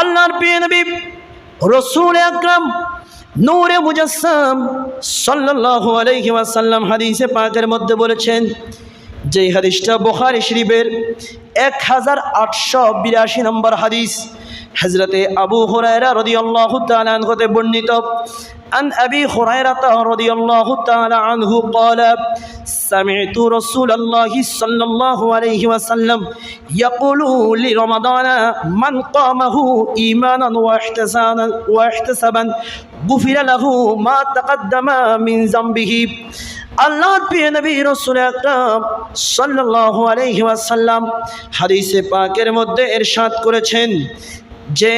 আল্লাহর প্রিয় নবী, রসুল আকরাম, নূরে মুজাসসাম সাল্লাল্লাহু আলাইহি ওয়াসাল্লাম হাদিসে পাকের মধ্যে বলেছেন যে হাদিসটা বুখারী শরীফের এক হাজার আটশো বিরাশি নম্বর হাদিস। হজরতে আবু হুরায়রা রাদিয়াল্লাহু তালান হতে বর্ণিত। عن أبي هريرة رضي الله تعالى عنه قال سمعت رسول الله صلى الله عليه وسلم يقول لرمضان من قامه إيمانا واحتسابا واحتسابا غفر له ما تقدم من ذنبه আল্লাহর প্রিয় নবী রসুল আকরাম সাল্লাল্লাহু আলাইহি ওয়াসাল্লাম হাদিসে পাকের মধ্যে এরশাদ করেছেন যে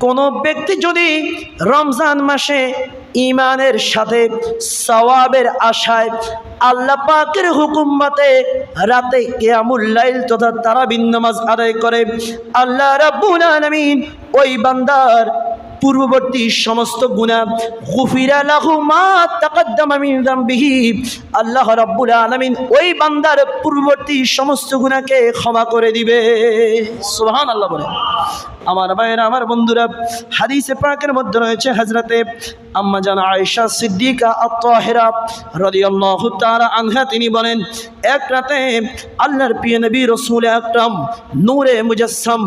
কোনো ব্যক্তি যদি রমজান মাসে ইমানের সাথে সওয়াবের আশায় আল্লাহ পাকের হুকুম মতে রাতে কিয়ামুল্লাইল তথা তারাবিন নামাজ আদায় করে, আল্লাহ রাব্বুল আলামিন ওই বান্দার পূর্ববর্তী সমস্ত গুণা গুফিরা লাহু মা তাকাদ্দামা মিন যামবিহি আল্লাহ রাব্বুল আলামিন ওই বান্দার পূর্ববর্তী সমস্ত গুনাহকে ক্ষমা করে দিবে। সুবহানাল্লাহ বলে। আমার ভাইয়েরা, আমার বন্ধুরা, হাদিসে পাকের মধ্যে রয়েছে হজরতে আম্মা জান আয়েশা সিদ্দিকা আত্মাহেরা রাদিয়াল্লাহু তাআলা আনহা। তিনি বলেন, এক রাতে আল্লাহর প্রিয় নবী রসুল আকরাম নূরে মুজাসসাম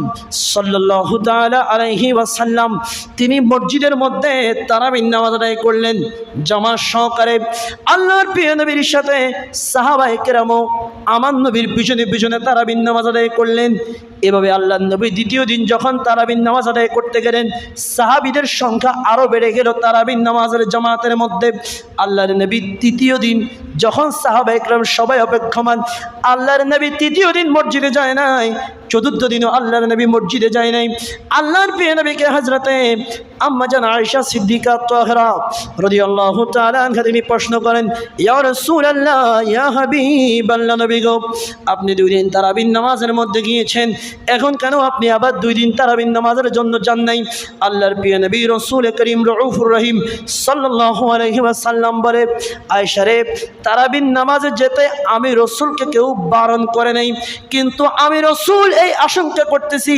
সাল্লাল্লাহু তাআলা আলাইহি ওয়াসাল্লাম, তিনি মসজিদের মধ্যে তারাবিন নামাজ আদায় করলেন। জামা সহকারে আল্লাহর প্রিয় নবীর সাথে সাহাবায়ে কেরামও আমার নবীর পিছনে পিছনে তারাবিন নামাজ আদায় করলেন। এভাবে আল্লাহ নবী দ্বিতীয় দিন যখন তারাবিন নামাজ আদায় করতে গেলেন। সাহাবিদের সংখ্যা আরও বেড়ে গেল তারাবিন নামাজের জামাতের মধ্যে। আল্লাহর নবী তৃতীয় দিন, যখন সাহাবা একরাম সবাই অপেক্ষমান, আল্লাহর নবী তৃতীয় দিন মসজিদে যায় নাই। চতুর্থ দিনও আল্লাহর নবী মসজিদে যায় নাই। আল্লাহর প্রিয় নবীকে হাজরাতে আম্মা জান আয়েশা সিদ্দিকা তাহরা রাদিয়াল্লাহু তাআলা আনহা তিনি প্রশ্ন করেন, ইয়া রাসূলুল্লাহ, ইয়া হাবিবাল্লাহ নবী গো, আপনি দুই দিন তারাবিন নামাজের মধ্যে গিয়েছেন, এখন কেন আপনি আবার দুই দিন তারাবিন নামাজের জন্য যান নাই? আল্লাহর প্রিয় নবী রসুল করিম রউফুর রহিম সাল্লাল্লাহু আলাইহি ওয়াসাল্লাম বলে, আয়েশা রে তারাবিন নামাজে যেতে আমি রসুলকে কেউ বারণ করে নাই, কিন্তু আমি রসুল এই আশঙ্কা করতেছি,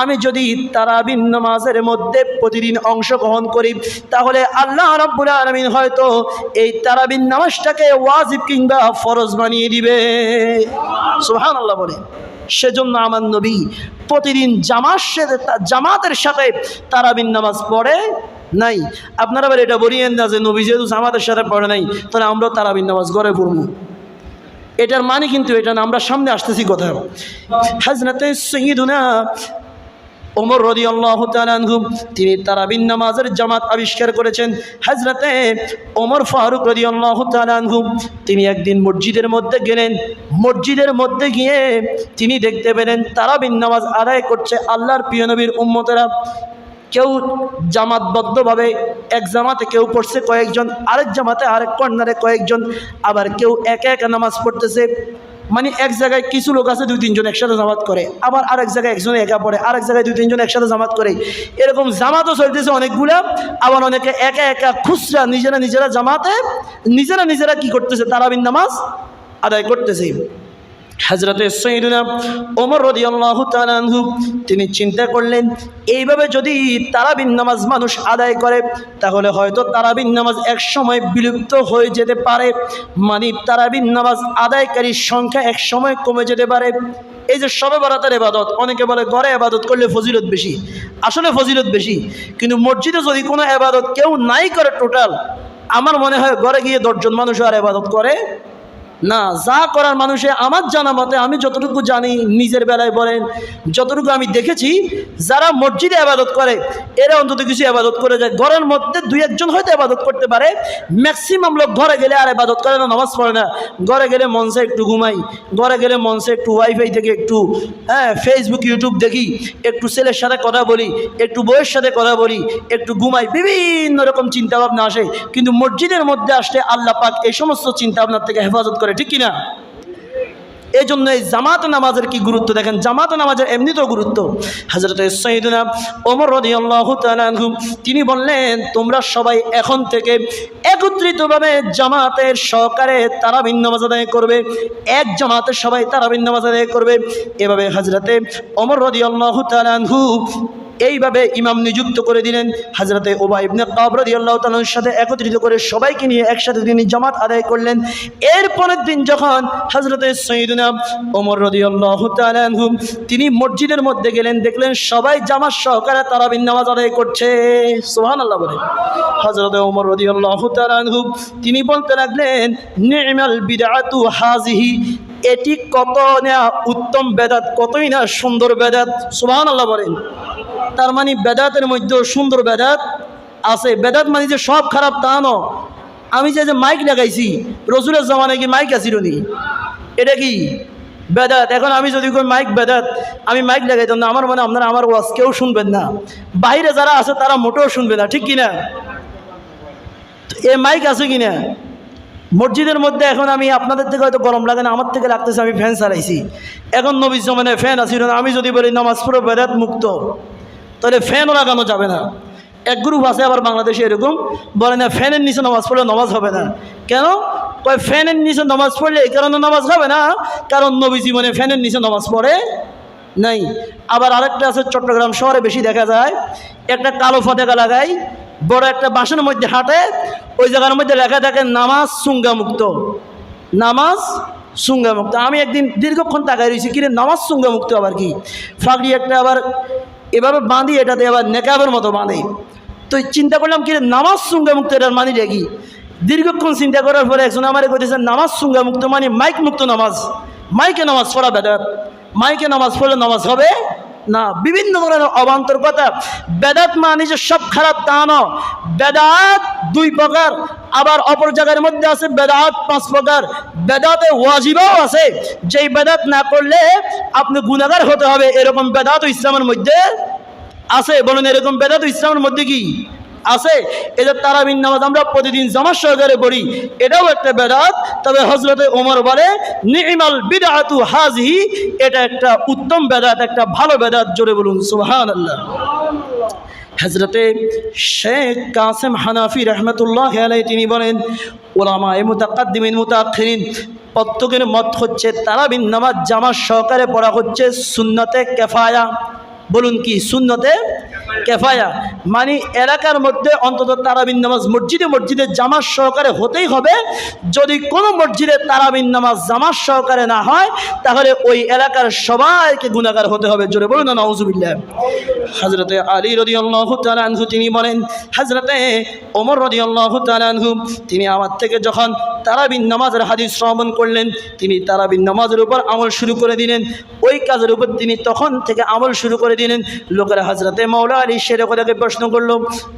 আমি যদি তারাবিন নামাজের মধ্যে প্রতিদিন অংশগ্রহণ করি, তাহলে আল্লাহ রাব্বুল আলামিন হয়তো এই তারাবিন নামাজটাকে ওয়াজিব কিংবা ফরজ বানিয়ে দিবে। সুবহানাল্লাহ বলে। সেজন্য আমার নবী প্রতিদিন জামার সাথে জামাতের সাথে তারাবিন নামাজ পড়ে নাই। আপনারা আবার এটা বলিয়েন না যে নবী যেহেতু জামাতের সাথে পড়ে নাই, তাহলে আমরাও তারাবিন নামাজ ঘরে পড়ব। এটার মানে কিন্তু এটা না, আমরা সামনে আসতেছি কথা হাজরাতে সঈদুনা ওমর রদি আল্লাহ তালানহু তিনি তারাবিন নামাজের জামাত আবিষ্কার করেছেন। হাজরাতে ওমর ফারুক রদি আল্লাহ তালানহু তিনি একদিন মসজিদের মধ্যে গেলেন। মসজিদের মধ্যে গিয়ে তিনি দেখতে পেলেন তারাবিন নামাজ আদায় করছে আল্লাহর প্রিয় নবীর উম্মতেরা। কেউ জামাতবদ্ধভাবে এক জামাতে কেউ পড়ছে কয়েকজন, আরেক জামাতে আরেক কর্নারে কয়েকজন, আবার কেউ একা একা নামাজ পড়তেছে। মানে এক জায়গায় কিছু লোক আছে দুই তিনজন একসাথে জামাত করে, আবার আরেক জায়গায় একজন একা পড়ে, আরেক জায়গায় দুই তিনজন একসাথে জামাত করে। এরকম জামাতও চলতেছে অনেকগুলা, আবার অনেকে একা একা খুচরা নিজেরা নিজেরা জামাতে, নিজেরা নিজেরা কি করতেছে? তারাবিন নামাজ আদায় করতেছে। হাজরতে সৈদুনা ওমর রদি আল্লাহ তালানহু তিনি চিন্তা করলেন, এইভাবে যদি তারাবিন নামাজ মানুষ আদায় করে, তাহলে হয়তো তারাবিন নামাজ এক সময় বিলুপ্ত হয়ে যেতে পারে। মানে তারাবিন নামাজ আদায়কারীর সংখ্যা এক সময় কমে যেতে পারে। এই যে সবে বরাতের এবাদত অনেকে বলে ঘরে আবাদত করলে ফজিলত বেশি। আসলে ফজিলত বেশি। কিন্তু মসজিদে যদি কোনো আবাদত কেউ নাই করে টোটাল আমার মনে হয় ঘরে গিয়ে দশজন মানুষ আর আবাদত করে না, যা করার মানুষে আমার জানা মতে আমি যতটুকু জানি, নিজের বেলায় বলেন, যতটুকু আমি দেখেছি, যারা মসজিদে আবাদত করে, এরা অন্তত কিছু আবাদত করে যায়। ঘরের মধ্যে দুই একজন হয়তো আবাদত করতে পারে ম্যাক্সিমাম লোক ঘরে গেলে আর আবাদত করে না, নামাজ পড়ে না। ঘরে গেলে মনসে একটু ঘুমাই, ঘরে গেলে মনসে একটু ওয়াইফাই থেকে একটু হ্যাঁ ফেসবুক ইউটিউব দেখি, একটু ছেলের সাথে কথা বলি, একটু বইয়ের সাথে কথা বলি, একটু ঘুমাই, বিভিন্ন রকম চিন্তাভাবনা আসে। কিন্তু মসজিদের মধ্যে আসলে আল্লাহ পাক এই সমস্ত চিন্তা ভাবনার থেকে হেফাজত করে, ঠিক কিনা? এই জন্য এই জামাত নামাজের কি গুরুত্ব? দেখেন, জামাত নামাজের এমনিতেও গুরুত্ব। হাজরত সঈদুনা ওমর রদিয়াল্লাহু তিনি বললেন, তোমরা সবাই এখন থেকে একত্রিতভাবে জামাতের সহকারে তারাবিন নামাজ আদায় করবে। এক জামাতে সবাই তারাবিন নামাজ আদায় করবে। এভাবে হাজরতে ওমর রদিয়াল্লাহু তাআলাহু এইভাবে ইমাম নিযুক্ত করে দিলেন। হাজরতে ওবা ইবনে কাবরদি আল্লাহ তালুর সাথে একত্রিত করে সবাইকে নিয়ে একসাথে তিনি জামাত আদায় করলেন। এরপরের দিন যখন হজরতে সঈদুনা ওমর রদি আল্লাহ তালহুম তিনি মসজিদের মধ্যে গেলেন, দেখলেন সবাই জামাত সহকারে তারাবিন নামাজ আদায় করছে। সোহান আল্লাহ বলে। হজরত ওমর রদি আল্লাহ তালহুম তিনি বলতে লাগলেন, নেমাল বিদাতু হাজিহি এটি কত না উত্তম বেদাত, কতই না সুন্দর বেদাত সুবাহান আল্লাহ বলেন। তার মানে বেদাতের মধ্যেও সুন্দর বেদাত আছে। বেদাত মানে যে সব খারাপ তা ন আমি যে যে মাইক লাগাইছি, রসুলের জমানায় কি মাইক আসিল নি? এটা কি? বেদাত। এখন আমি যদি কই মাইক বেদাত, আমি মাইক লাগাইতাম না, আমার মনে আপনারা আমার ওয়াজ কেউ শুনবেন না। বাইরে যারা আছে তারা মোটেও শুনবে না, ঠিক কিনা? এ মাইক আছে কিনা? মসজিদের মধ্যে এখন আমি আপনাদের থেকে হয়তো গরম লাগে না, আমার থেকে লাগতেছে আমি ফ্যান চালাইছি। এখন নবীর জমানে ফ্যান আসিল না আমি যদি বলি নামাজ পুরো বেদাত মুক্ত, তাহলে ফ্যানও লাগানো যাবে না। এক গ্রুপ আছে আবার বাংলাদেশে এরকম, বলে না ফ্যানের নিচে নামাজ পড়লে নামাজ হবে না। কেন? কয় ফ্যানের নিচে নামাজ পড়লে এই কারণে নামাজ হবে না? কারণ নবী জীবনে ফ্যানের নিচে নামাজ পড়ে নাই। আবার আরেকটা আছে চট্টগ্রাম শহরে বেশি দেখা যায়, একটা কালো ফতেকা লাগাই, বড় একটা বাসনের মধ্যে হাঁটে ওই জায়গার মধ্যে লেখা থাকে নামাজ সুঙ্গা মুক্ত নামাজ সুঙ্গা মুক্ত আমি একদিন দীর্ঘক্ষণ তাকাই রয়েছি কিরে নামাজ সুঙ্গা মুক্ত আবার কি? ফাঁকড়ি একটা আবার এভাবে বাঁধি এটাতে আবার নেকাবের মতো বাঁধে। তো চিন্তা করলাম কি রে, নামাজ সুঙ্গা মুক্ত এটার মানে কি? দীর্ঘক্ষণ চিন্তা করার পরে একজন আমার কইতেছে নামাজ সুঙ্গা মুক্ত মানে মাইক মুক্ত নামাজ। মাইকে নামাজ পড়া বেদাত মাইকে নামাজ পড়লে নামাজ হবে না, বিভিন্ন ধরনের অবান্তর কথা। বেদাত মানে যে সব খারাপ তা ন। বেদাত দুই প্রকার, আবার অপর জায়গার মধ্যে আছে বেদাত পাঁচ প্রকার। বেদাতে ওয়াজিবাও আছে, যেই বেদাত না করলে আপনি গুণাগার হতে হবে। এরকম বেদাত ইসলামের মধ্যে আছে। বলুন, এরকম বেদাত ইসলামের মধ্যে কি? আছে এদের তারাবিন নামাজ আমরা প্রতিদিন জামাত সহকারে পড়ি, এটাও একটা বেদাত। তবে হজরতে ওমর বলে নিমাল বিদাতু হাজহি এটা একটা উত্তম বেদাত, একটা ভালো বেদাত, জোরে বলুন সুবহান আল্লাহ হজরতে শেখ কাসেম হানাফি রহমতুল্লাহ তিনি বলেন ওলামা এ মুতাকাদ্দিমিন মুতাখিরিন প্রত্যেকের মত হচ্ছে তারাবিন নামাজ জামাত সহকারে পড়া হচ্ছে সুন্নতে কেফায়া। বলুন কি, সুন্নতে কেফায়া? মানে এলাকার মধ্যে অন্তত তারাবিন নামাজ, মসজিদে মসজিদে জামাত সহকারে হতেই হবে। যদি কোনো মসজিদে তারাবিন নামাজ জামাত সহকারে না হয়, তাহলে ওই এলাকার সবাইকে গুণাগার হতে হবে। জোরে বলুন না নওজুবিল্লাহ হজরতে আলী রদি আল্লাহ তালানহু তিনি বলেন হজরতে ওমর রদি আল্লাহ তালানহু তিনি আমার থেকে যখন তারাবিন নামাজের হাদিস শ্রবণ করলেন, তিনি তারাবিন নামাজের উপর আমল শুরু করে দিলেন। ওই কাজের উপর তিনি তখন থেকে আমল শুরু করে দিলেন। লোকেরা হাজরাতে মৌলা আলী শেরেখদাকে প্রশ্ন করল,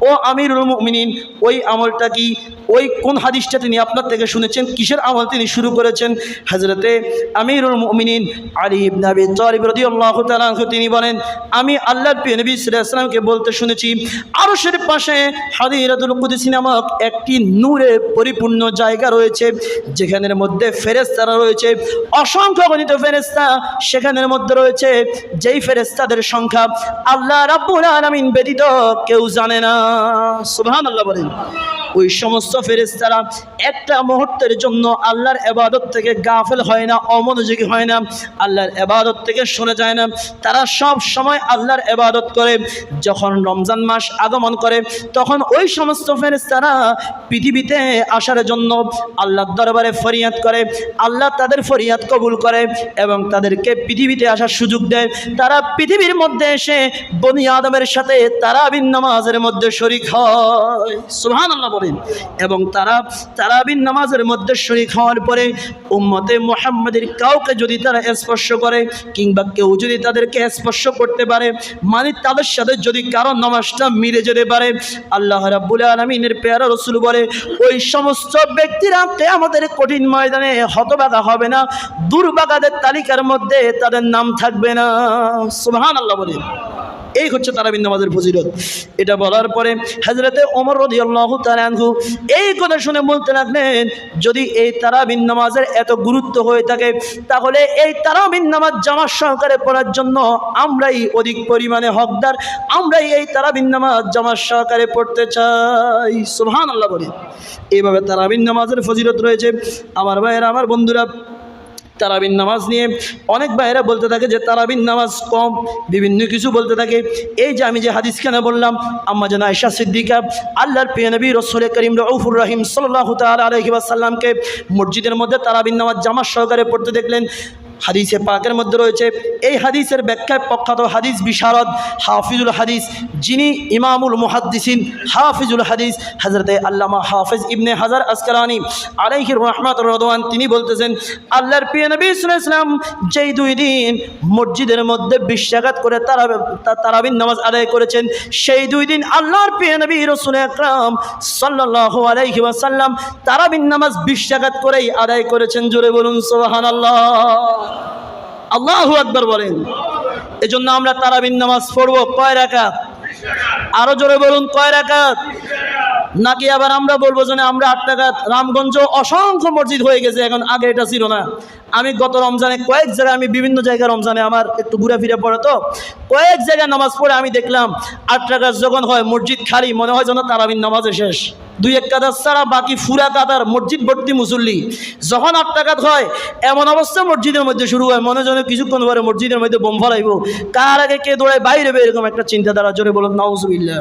ও আমিরুল মুমিনিন, ওই আমলটা কি? ওই কোন হাদিসটা তিনি আপনার থেকে শুনেছেন? কিসের আমল তিনি শুরু করেছেন? হাজরতে আমিরুল মুমিনিন আলী তালিব রাদিয়াল্লাহু তাআলা আনহু তিনি বলেন, আমি আল্লাহ নবী আলাইহি বলতে শুনেছি আরশের পাশে হাদিরাতুল কুদসি নামক একটি নূরে পরিপূর্ণ জায়গা রয়েছে, যেখানের মধ্যে ফেরেস্তারা রয়েছে, অসংখ্য গণিত ফেরেস্তা সেখানের মধ্যে রয়েছে, যেই ফেরেস্তাদের সংখ্যা আল্লাহ রাব্বুল আলামিন ব্যতীত কেউ জানে না। সুবহানাল্লাহ বলেন। ওই সমস্ত ফেরেশতারা একটা মুহূর্তের জন্য আল্লাহর এবাদত থেকে গাফেল হয় না, অমনোযোগী হয় না, আল্লাহর এবাদত থেকে সরে যায় না। তারা সব সময় আল্লাহর এবাদত করে। যখন রমজান মাস আগমন করে, তখন ওই সমস্ত ফেরেশতারা পৃথিবীতে আসার জন্য আল্লাহর দরবারে ফরিয়াদ করে, আল্লাহ তাদের ফরিয়াদ কবুল করে এবং তাদেরকে পৃথিবীতে আসার সুযোগ দেয়। তারা পৃথিবীর মধ্যে এসে বনি আদমের সাথে তারাবিন নামাজের মধ্যে শরিক হয়। সুহান আল্লাহ বলেন এবং তারা তারাবিন নামাজের মধ্যে শরিক হওয়ার পরে উম্মতে মোহাম্মদের কাউকে যদি তারা স্পর্শ করে কিংবা কেউ যদি তাদেরকে স্পর্শ করতে পারে মানে তাদের সাথে যদি কারও নামাজটা মিলে যেতে পারে, আল্লাহ রাব্বুল আলমিনের পেয়ারা রসুল বলে, ওই সমস্ত ব্যক্তিরা আমাদের কঠিন ময়দানে হতবাগা হবে না দুর্বাগাদের তালিকার মধ্যে তাদের নাম থাকবে না। সুহান আল্লাহ বলে এই হচ্ছে তারাবিন নামাজের ফজিলত। এটা বলার পরে হাজরতে ওমর রদি তালানহু এই কথা শুনে বলতে লাগলেন, যদি এই তারাবিন নামাজের এত গুরুত্ব হয়ে থাকে, তাহলে এই তারাবিন নামাজ জামাত সহকারে পড়ার জন্য আমরাই অধিক পরিমাণে হকদার, আমরাই এই তারাবিন নামাজ জামাত সহকারে পড়তে চাই। সুবহান আল্লাহ বলে এইভাবে তারাবিন নামাজের ফজিলত রয়েছে। আমার ভাইয়েরা, আমার বন্ধুরা তারাবিন নামাজ নিয়ে অনেক ভাইয়েরা বলতে থাকে যে তারাবিন নামাজ কম, বিভিন্ন কিছু বলতে থাকে। এই যে আমি যে হাদিস কেন বললাম, আম্মা যেন আয়সা সিদ্দিকা, আল্লাহর নবী রসুল করিম রউফুর রহিম সাল্লাহ তাল আলহিবাসাল্লামকে মসজিদের মধ্যে তারাবিন নামাজ জামাত সহকারে পড়তে দেখলেন। হাদিসে পাকের মধ্যে রয়েছে। এই হাদিসের ব্যাখ্যায় প্রখ্যাত হাদিস বিশারদ হাফিজুল হাদিস, যিনি ইমামুল মুহাদ্দিসিন হাফিজুল হাদিস হজরতে আল্লামা হাফিজ ইবনে হাজার আসকালানি আলাইহির রহমাত রদওয়ান, তিনি বলতেছেন, আল্লাহর প্রিয় নবী ইসলাম যেই দুই দিন মসজিদের মধ্যে বিশ্বাঘাত করে তারা তারাবিন নামাজ আদায় করেছেন, সেই দুই দিন আল্লাহর প্রিয় নবী রসুল আকরাম সাল্লাল্লাহু আলাইহি ওয়াসাল্লাম তারাবিন নামাজ বিশ্বাঘাত করেই আদায় করেছেন। জোরে বলুন, সুবহানাল্লাহ। আল্লাহু আকবার বলেন। এজন্য আমরা তারাবিন নামাজ পড়ব কয় রাকাত? আরও জোরে বলুন, কয় রাকাত? নাকি আবার আমরা বলব যে আমরা আট টাকা রামগঞ্জ অসংখ্য মসজিদ হয়ে গেছে, এখন আগে এটা ছিল না। আমি গত রমজানে কয়েক জায়গায়, আমি বিভিন্ন জায়গায় রমজানে আমার একটু ঘুরে ফিরে পড়ে তো কয়েক জায়গায় নামাজ পড়ে আমি দেখলাম আট টাকা যখন হয়, মসজিদ খালি, মনে হয় যেন তারাবিন নামাজে শেষ। দুই এক কাদার ছাড়া বাকি ফুরা কাদার মসজিদ ভর্তি মুসল্লি। যখন আট টাকাত হয়, এমন অবস্থা মসজিদের মধ্যে শুরু হয়, মনে যেন কিছুক্ষণ পরে মসজিদের মধ্যে বোম ফলাইব। কার আগে কে দৌড়ায়, বাইরে এরকম একটা চিন্তাধারা, জোরে বলুন, নাউজুবিল্লাহ।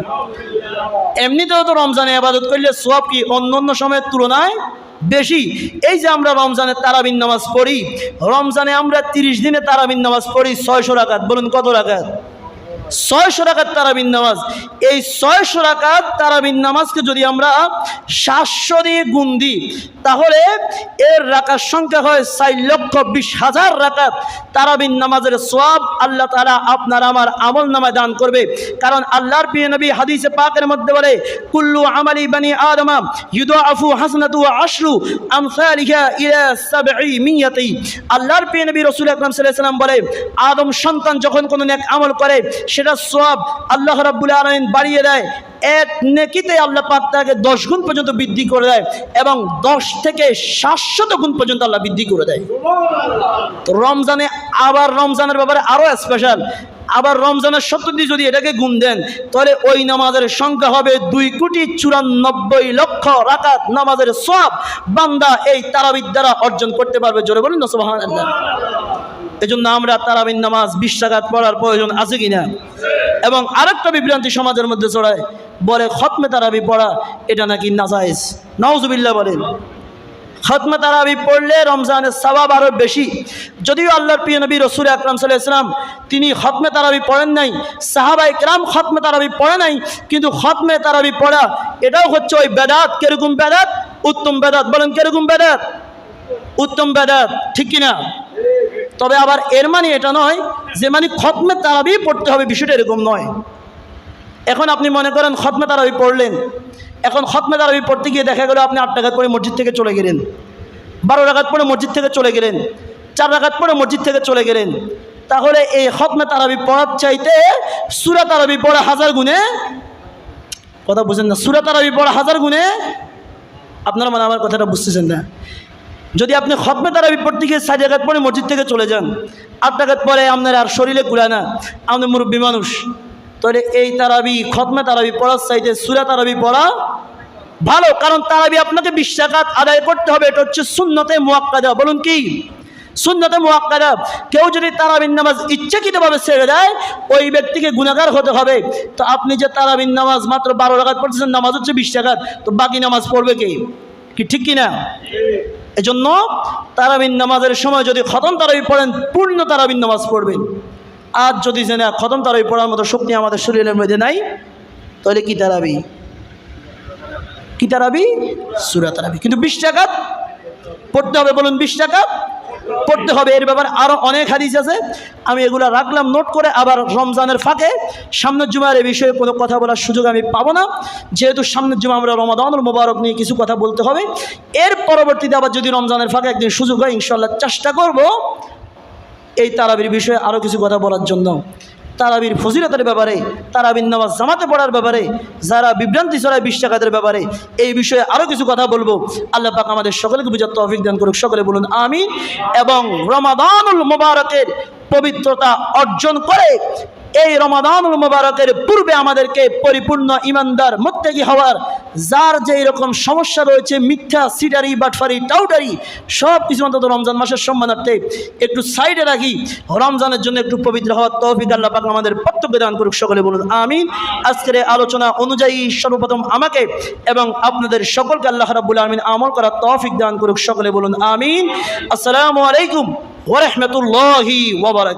এমনিতেও তো রমজানে আবাদত করলে সব কি অন্য অন্য সময়ের তুলনায় বেশি। এই যে আমরা রমজানে তারাবিন নামাজ পড়ি, রমজানে আমরা তিরিশ দিনে তারাবিন নামাজ পড়ি ছয়শো রাখাত বলুন কত রাকাত? ছয়শো রাকাত তারাবিন নামাজ। এই ছয়শো রাকাত তারাবিন নামাজকে যদি আমরা সাতশো দিয়ে গুণ দিই, তাহলে এর রাকার সংখ্যা হয় চার লক্ষ বিশ হাজার রাকাত। তারাবিন নামাজের সব আল্লাহ তারা আপনার আমার আমল নামায় দান করবে। কারণ আল্লাহর প্রিয় নবী হাদিসে পাকের মধ্যে বলে, কুল্লু আমালি বানি আদমা ইউদু আফু হাসনাতু আশরু আমসালিহা ইলা সাবঈ মিয়াতি। আল্লাহর প্রিয় নবী রাসূল আকরাম সাল্লাল্লাহু আলাইহি বলে, আদম সন্তান যখন কোনো নেক আমল করে সেটা সব আল্লাহ রাব্বুল আলামিন বাড়িয়ে দেয়। এক নেকিতে আল্লাহ পাক তাকে দশ গুণ পর্যন্ত বৃদ্ধি করে দেয় এবং দশ থেকে সাতশত গুণ পর্যন্ত আল্লাহ বৃদ্ধি করে দেয়। তো রমজানে আবার রমজানের ব্যাপারে আরও স্পেশাল আবার রমজানের সত্যি যদি এটাকে গুণ দেন, তাহলে ওই নামাজের সংখ্যা হবে দুই কোটি চুরানব্বই লক্ষ রাকাত নামাজের সব বান্দা এই তারাবিদ দ্বারা অর্জন করতে পারবে। জোরে বলুন না এজন্য আমরা তারাবিন নামাজ বিশ টাকাত পড়ার প্রয়োজন আছে কিনা? এবং আরেকটা বিভ্রান্তি সমাজের মধ্যে চড়ায় বলে খতমে তারাবি পড়া, এটা নাকি নাজাইজ নওজুবিল্লাহ বলেন। খতমে তারাবি পড়লে রমজানের সবাব আরও বেশি। যদিও আল্লাহর প্রিয় নবী রসুল আকরাম সাল্লাহ ইসলাম তিনি খতমে তারাবি পড়েন নাই সাহাবা ইকরাম খতমে তারাবি পড়ে নাই, কিন্তু খতমে তারাবি পড়া, এটাও হচ্ছে ওই বেদাত। কীরকম বেদাত? উত্তম বেদাত। বলেন, কীরকম বেদাত? উত্তম বেদাত। ঠিক কিনা? তবে আবার এর মানে এটা নয় যে মানে খতমে তারাবি পড়তে হবে, বিষয়টা এরকম নয়। এখন আপনি মনে করেন খতমে তারাবি পড়লেন। এখন খতমে তারাবি পড়তে গিয়ে দেখা গেল আপনি আট টাকাত পরে মসজিদ থেকে চলে গেলেন। বারো টাকাত পরে মসজিদ থেকে চলে গেলেন। চার টাকাত পরে মসজিদ থেকে চলে গেলেন। তাহলে এই খতমে তারাবি পড়ার চাইতে সুরা তারাবি পড়া হাজার গুণে কথা বুঝেন না, সুরা তারাবি পড়া হাজার গুণে আপনারা মানে আমার কথাটা বুঝতেছেন না। যদি আপনি খতমে তারাবি পড়তে গিয়ে সাড়ে টাকাত পরে মসজিদ থেকে চলে যান আট টাকাত পরে আপনার আর শরীরে কুড়ায় না, আপনি মুরব্বী মানুষ। তাহলে এই তারাবি খতমে তারাবি পড়ার চাইতে সুরা তারাবি পড়া ভালো, কারণ তারাবি আপনাকে বিশ্বাকাত আদায় করতে হবে, এটা হচ্ছে শূন্যতে মোয়াক্কাদা। বলুন কি? শূন্যতে মোয়াক্কাদা। কেউ যদি তারাবিন নামাজ ইচ্ছাকৃতভাবে ছেড়ে দেয়, ওই ব্যক্তিকে গুণাগার হতে হবে। তো আপনি যে তারাবিন নামাজ মাত্র বারো টাকাত পড়তেছেন, নামাজ হচ্ছে বিশ তো বাকি নামাজ পড়বে কে? কি ঠিক কিনা? এজন্য তারাবিন নামাজের সময় যদি খতম তারাবি পড়েন, পূর্ণ তারাবিন নামাজ পড়বেন। আজ যদি যে না খতম তারাবি পড়ার মতো শক্তি আমাদের শরীরের মধ্যে নাই, তাহলে কি তারাবি? কি তারাবি? সুরা তারাবি। কিন্তু বিশ টাকা পড়তে হবে বলুন, বিশ টাকা পড়তে হবে। এর ব্যাপারে আরও অনেক হাদিস আছে। আমি এগুলো রাখলাম, নোট করে আবার রমজানের ফাঁকে সামনের জুমার এ বিষয়ে কোনো কথা বলার সুযোগ আমি পাবো না। যেহেতু সামনের জুমা আমরা রমাদানুল মোবারক নিয়ে কিছু কথা বলতে হবে। এর পরবর্তীতে আবার যদি রমজানের ফাঁকে একদিন সুযোগ হয় ইনশাল্লাহ চেষ্টা করব এই তারাবির বিষয়ে আরও কিছু কথা বলার জন্য। তারাবির ফজিলতের ব্যাপারে, তারাবির নামাজ জামাতে পড়ার ব্যাপারে, যারা বিভ্রান্তি ছড়ায় বিশ্বাঘাতের ব্যাপারে, এই বিষয়ে আরও কিছু কথা বলব। আল্লাহ পাক আমাদের সকলকে বুঝার তো দান করুক। সকলে বলুন আমি এবং রমাদানুল মোবারকের পবিত্রতা অর্জন করে এই রমাদানুল মোবারকের পূর্বে আমাদেরকে পরিপূর্ণ ইমানদার, মুত্তাকি হওয়ার, যার যে রকম সমস্যা রয়েছে, মিথ্যা সিটারি বাটফারি টাউটারি সব কিছু অন্তত রমজান মাসের সম্মানার্থে একটু সাইডে রাখি। রমজানের জন্য একটু পবিত্র হওয়ার তৌফিক আল্লাহ পাক আমাদের প্রত্যেককে দান করুক, সকলে বলুন, আমিন। আজকের আলোচনা অনুযায়ী সর্বপ্রথম আমাকে এবং আপনাদের সকলকে আল্লাহ রাব্বুল আমিন আমল করার তৌফিক দান করুক, সকলে বলুন, আমিন। আসসালামু আলাইকুম। ওয়া রাহমাতুল্লাহি ওয়া বারাকাতুহু।